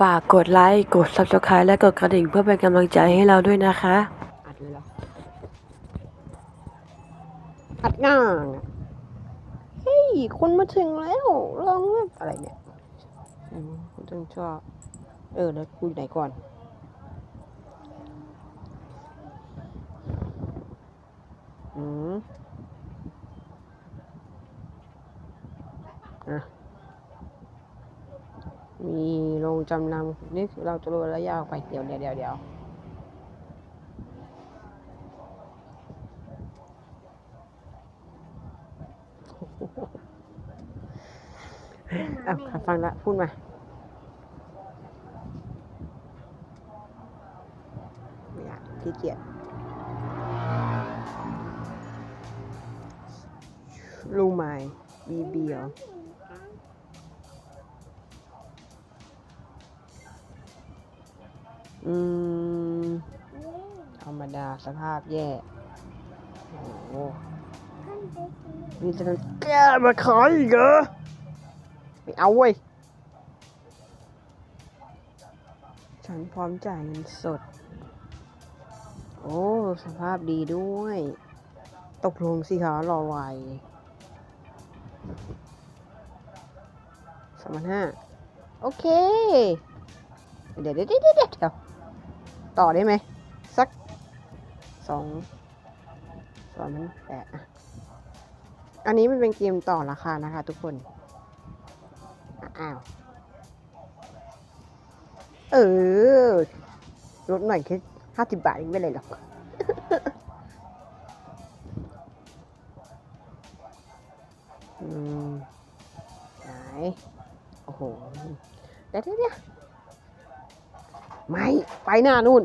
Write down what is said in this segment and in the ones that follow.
ฝากกดไลค์ กด Subscribe และกดกระดิ่งเพื่อเป็นกำลังใจให้เราด้วยนะคะ อัดเลยเหรออัดง่างเฮ้ย คนมาถึงแล้วลองเลือกอะไรเนี่ยอืมคุณต้องชอบ เออ แล้วกูอยู่ไหนก่อนอืมอะ มีโรงจำนำนี่เราจะรู้ระยะออกไปเดี๋ยวเดี๋ยวเดี๋ยวเดี๋ยวอะค่ะฟังละพูดมาไม่อยากขี้เกียจรู้ไหมบีบีเหรอ อืม ธรรมดาสภาพแย่ โอ้โหนี่จะแก้มาขายอีกเหรอ ไม่เอาเว้ย ฉันพร้อมจ่ายเงินสด โอ้ สภาพดีด้วย ตกลงสิคะรอไวสามพันห้าโอเค เดี๋ยวเดี๋ยวเดี๋ยวเดี๋ยวเดี๋ยว ต่อได้ไหมสักสองสองพันแปดอะอันนี้มันเป็นเกมต่อราคานะคะทุกคน อ้าว เออลดหน่อยแค่ห้าสิบบาทเองไม่เลยหรอกอืมไหนโอ้โหเดี๋ยวเดี๋ยวเดี๋ยว ไม่ ไปหน้านู่น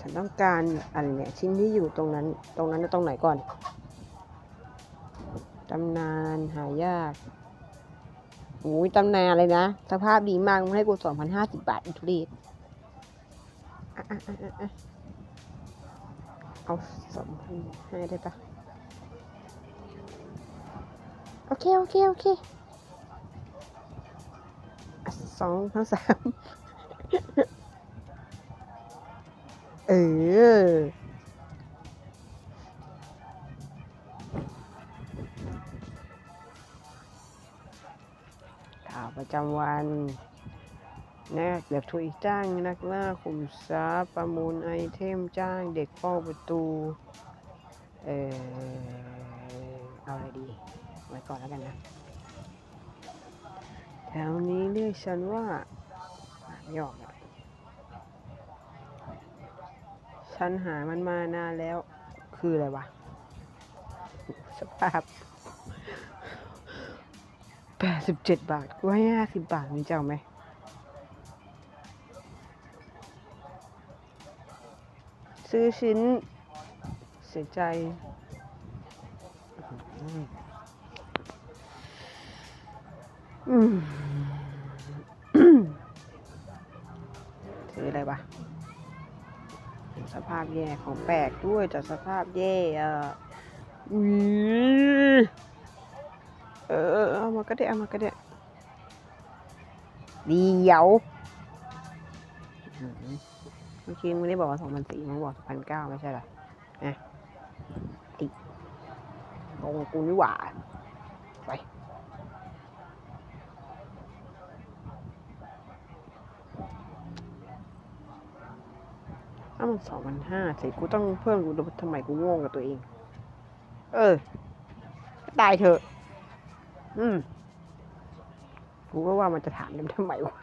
ฉันต้องการอะไรเนี่ยชิ้นที่อยู่ตรงนั้น ตรงนั้นตรงไหนก่อนตำนานหายากโอ้ยตำนานเลยนะ สภาพดีมากมึงให้กูสองพันห้าสิบบาทอิทุเรศเอาสองพันห้าได้ปะโอเค โอเค โอเค สองทั้งสามเออข่าวประจำวันนักเด็กถุยจ้างนักล่าขุมทรัพย์ประมูลไอเทมจ้างเด็กเฝ้าประตู เออเอาอะไรดี ไว้ก่อนแล้วกันนะ แถวนี้เรียกฉันว่าอ่านไม่ออกฉันหามันมานานแล้ว คืออะไรวะ สภาพแปดสิบเจ็ดบาทกูให้ห้าสิบบาทมีเจ้าไหมซื้อชิ้นเสียใจ อืม ซื้ออะไรวะสภาพแย่ของแปลกด้วยจากสภาพแย่อะเออเออเอามาก็ได้เอามาก็ได้เดี๋ยวเมื่อกี้มึงได้บอกว่าสองพันสี่มึงบอกสองพันเก้าไม่ใช่หรอนะติงงกูนี่หว่าไป ถ้ามันสองพันห้าสิกูต้องเพิ่มกูทำไมกูงงกับตัวเอง เออตายเถอะ อืม กูก็ว่ามันจะถามกันทำไมวะ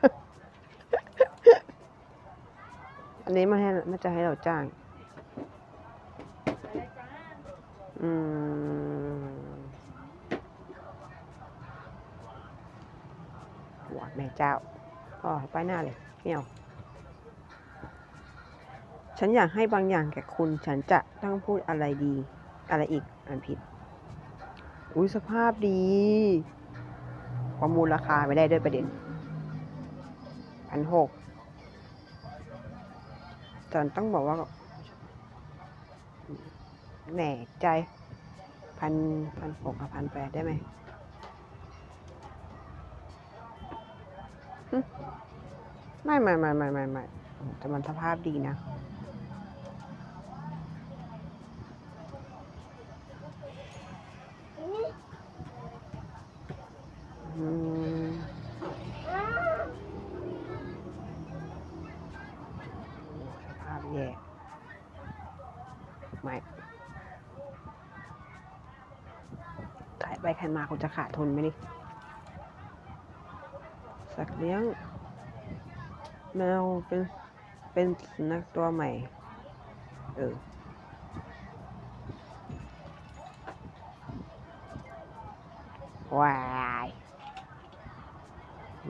อันนี้มาให้มันจะให้เราจ้าง อืมหวานแม่เจ้าอ๋อไปหน้าเลยไม่เอา ฉันอยากให้บางอย่างแก่คุณ ฉันจะต้องพูดอะไรดี อะไรอีกอ่านผิด อุ้ยสภาพดี ประมูลราคาไม่ได้ด้วยประเด็นพันหกจนต้องบอกว่าแหน่ใจพันพันหกกับพันแปดได้ไหมไม่ไม่ไม่ไม่ไม่ไม่แต่มันสภาพดีนะ อืมสภาพแย่ ไม่ขายไปขายมาคุณจะขาดทุนไหมนี่ สัตว์เลี้ยง แมวเป็นเป็นสุนัขตัวใหม่ เออว้าย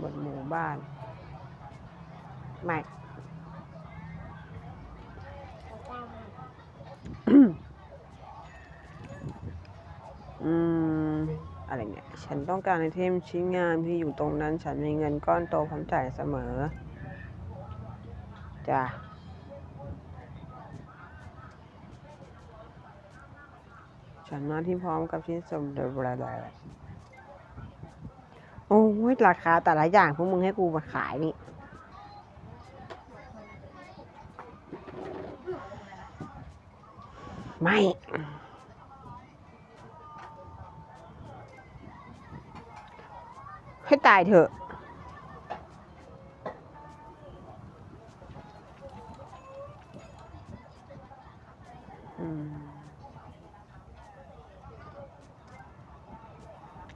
บนหมู่บ้าน ไม่ อืม อะไรเนี่ย ฉันต้องการไอเทมชิ้นงานที่อยู่ตรงนั้น ฉันมีเงินก้อนโตพร้อมจ่ายเสมอ จ้ะฉันมาที่พร้อมกับชิ้นส่วนเดบลาโอ้ยราคาแต่ละอย่างพวกมึงให้กูมาขายนี่ไม่ ให้ตายเถอะ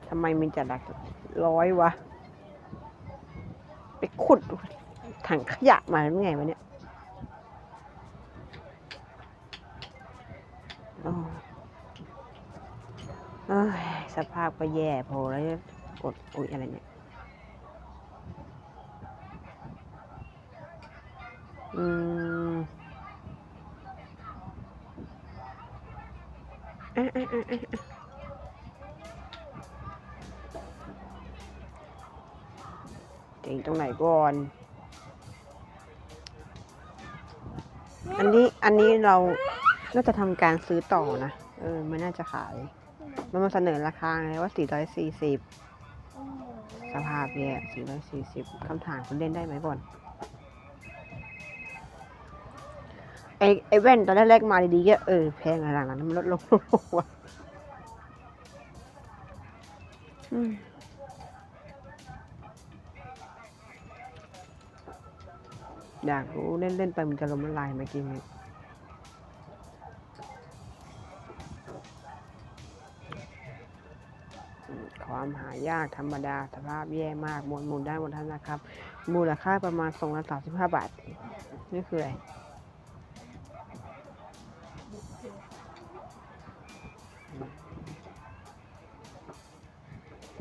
ทำไมมันจะหลักร้อยวะ ไปขุดถังขยะมาหรือไงวะเนี่ยเอ้ยสภาพก็แย่พอแล้ว กดอุ้ยอะไรเนี่ย อืมอะอะอะอะอะเจ๋งตรงไหนก่อน อันนี้ อันนี้เรา น่าจะทำการซื้อต่อนะ เออไม่น่าจะขาย มันมาเสนอราคาไงว่า 440 สภาพเนี่ย440คำถามคุณเล่นได้ไหมก่อนไอไอแว่นตอนแรกๆมาดีๆก็เออแพงอะไรหลังนั้นมันลดลงลงว่ะอยากรู้เล่นเล่นๆไปมันจะล้มละลายไหมจริงเนี่ายากธรรมดาสภาพแย่มากมวลมูลได้หมดท่านนะครับ มูลค่าประมาณสองร้อยสามสิบห้าบาท นี่คืออะไร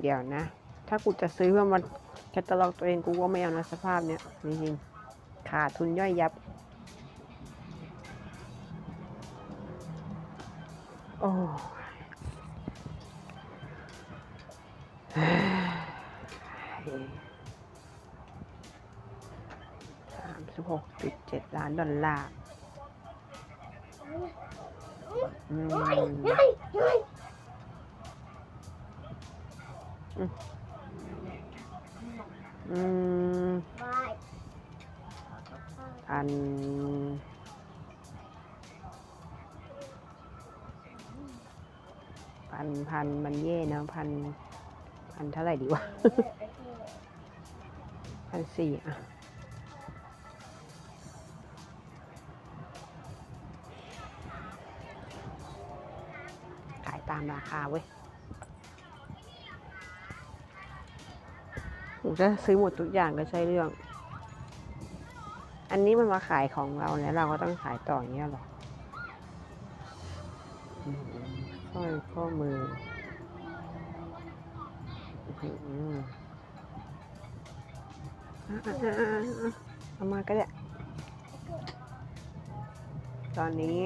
เดี๋ยวนะ ถ้ากูจะซื้อเพื่อมาแคตตาล็อกตัวเองกูว่าไม่เอานะสภาพเนี้ยจริงขาดทุนย่อยยับ โอ้ สามสิบหกจุดเจ็ดล้านดอลลาร์อืมอืมพันพันพันมันเย่นะพันพันเท่าไหร่ดีวะ พันสี่อะขายตามราคาเว้ยผมจะซื้อหมดทุกอย่างก็ใช่เรื่อง อันนี้มันมาขายของเราแล้วเราก็ต้องขายต่ออย่างเงี้ยหรอสร้อยข้อมือ เอามาก็ได้ ตอนนี้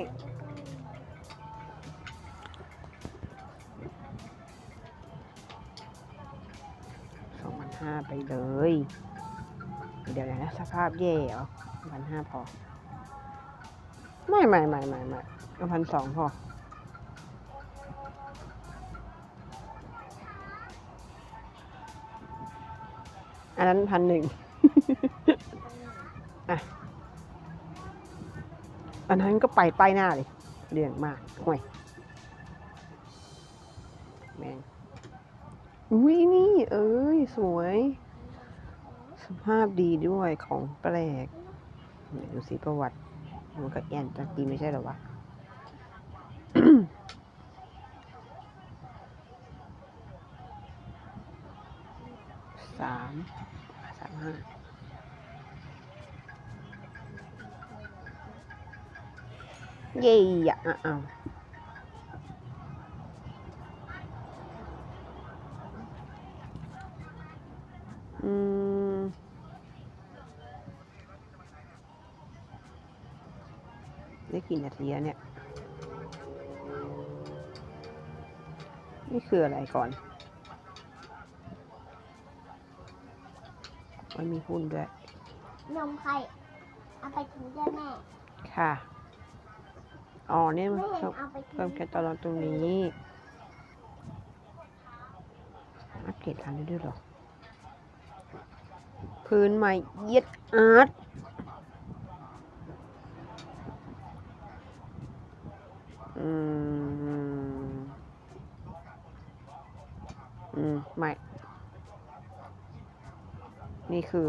สองพันห้าไปเลย เดี๋ยวนะสภาพแย่เหรอพันห้าพอ ไม่ไม่ไม่ไม่ไม่เอาพันสองพออันนั้นพันหนึ่ง อันนั้นก็ไปป้ายหน้าเลยเรื่องมากห่วยแมงอุ้ยนี่ เอ้ย สวย สภาพดีด้วยของแปลกดูสิประวัติ มันก็แอนตะกี้ไม่ใช่หรอวะสามสามห้า เย่อะอะเอาอืมได้กี่นาทีแล้วเนี่ย นี่คืออะไรก่อนมันมีหุ้นด้วย นมใครเอาไปกินด้วยแม่ ค่ะ อ๋อเนี่ยมันเพิ่มเอาเพิ่มแค่ตอนตรงนี้อัปเกรดทันได้ด้วยหรอ พื้นใหม่เย็ดอาร์ตอืม อืม ไม่ นี่คือ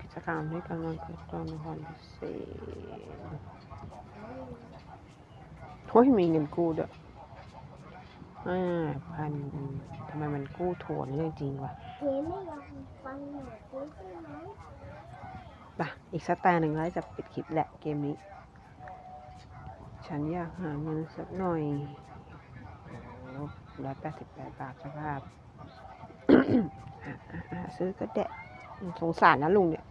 กิจกรรมที่กำลังเกิดขึ้นในคอนพิเศษ โอ้ยมีเงินกู้ด้วยอ่าพันทำไมมันกู้โถนเรื่องจริงวะเจ๊ไม่ยอมฟังหนูกูใช่ไหมป่ะ อีกสแตนหนึ่งแล้วจะปิดคลิปแหละเกมนี้ ฉันอยากหาเงินสักหน่อยร้อยแปดสิบแปดบาทสภาพอะอะอะซื้อก็แดะ สงสารนะลุงเนี่ย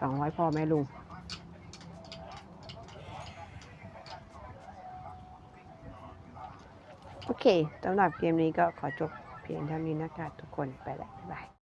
สองร้อยพอไหมลุง โอเคสำหรับเกมนี้ก็ขอจบเพียงเท่านี้นะคะทุกคนไปแล้วบ๊ายบาย